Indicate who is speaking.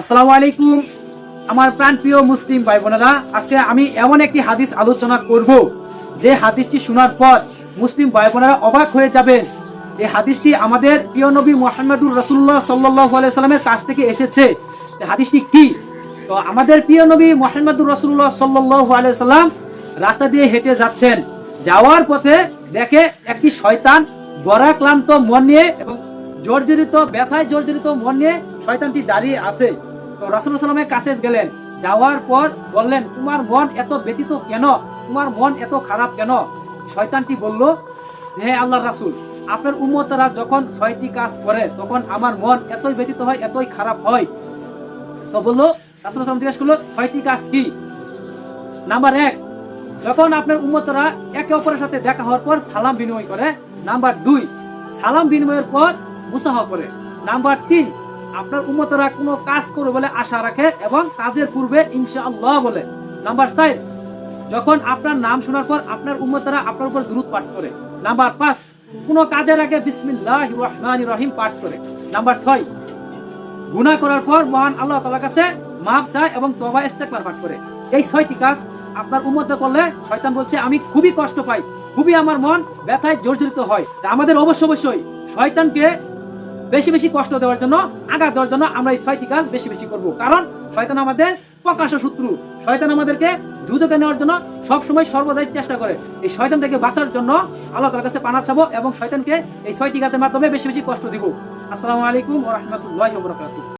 Speaker 1: আসসালামু আলাইকুম, আমার প্রাণপ্রিয় মুসলিম ভাই বোনেরা আজকে আমি এমন একটি হাদিস আলোচনা করব, যে হাদিসটি শোনার পর মুসলিম ভাই বোনেরা অবাক হয়ে যাবেন। এই হাদিসটি আমাদের প্রিয় নবী মোহাম্মদুর রসুল্লাহ সাল্লাহ সাল্লামের কাছ থেকে এসেছে। হাদিসটি কি? তো আমাদের প্রিয় নবী মোহাম্মদুর রসুল্লাহ সাল্লাহ সাল্লাম রাস্তা দিয়ে হেঁটে যাচ্ছেন। যাওয়ার পথে দেখে একটি শয়তান বরাক্লান্ত মন নিয়ে এবং জর্জরিত, ব্যথায় জর্জরিত মন নিয়ে শয়তানটি দাঁড়িয়ে আছে। তো রাসুল সাল্লামের কাছে গেলেন। যাওয়ার পর বললেন, তোমার মন এত ব্যতীত কেন? তোমার মন এত খারাপ কেন? শয়তানটি বলল, হে আল্লাহ রাসুল, আপনার উম্মতরা যখন ছয়টি কাজ করে, তখন আমার মন এতই ব্যতীত হয়, এতই খারাপ হয়। তো বলল, রাসুল সাল্লাম জিজ্ঞেস করল, ছয়টি কাজ কি? নাম্বার এক, যখন আপনার উম্মতরা একে অপরের সাথে দেখা হওয়ার পর সালাম বিনিময় করে। নাম্বার দুই, সালাম বিনিময়ের পর মুসাফা করে। নাম্বার তিন আপনার উম্মতরা কোনো কাজ করবে বলে আশা রাখে এবং কাজের পূর্বে ইনশাআল্লাহ বলে। নাম্বার চার, যখন আপনার নাম শোনার পর আপনার উম্মতরা আপনার উপর দ্রুত পাঠ করে। নাম্বার পাঁচ, কোনো কাজের আগে বিসমিল্লাহ রহমান রহিম পাঠ করে। নাম্বার ছয়, গুনাহ করার পর মহান আল্লাহ তাআলার কাছে মাপ চায় এবং তবা ইস্তেগফার পাঠ করে। এই ছয়টি কাজ আপনার উম্মত করলে শয়তান বলছে, আমি খুবই কষ্ট পাই, খুবই আমার মন ব্যথায় জর্জরিত হয়। আমাদের অবশ্য অবশ্যই, শয়তানকে বেশি বেশি কষ্ট দেওয়ার জন্য, আঘাত দেওয়ার জন্য আমরা এই ছয়টি কাজ বেশি বেশি করব। কারণ শয়তান আমাদের প্রকাশ্য শত্রু। শয়তান আমাদেরকে দ্রুতকে নেওয়ার জন্য সবসময় সর্বদাই চেষ্টা করে। এই শয়তান থেকে বাঁচার জন্য আল্লাহ তার কাছে পানা চাবো এবং শয়তানকে এই ছয়টি কাজের মাধ্যমে বেশি বেশি কষ্ট দিব। আসসালামু আলাইকুম ও রাহমাতুল্লাহি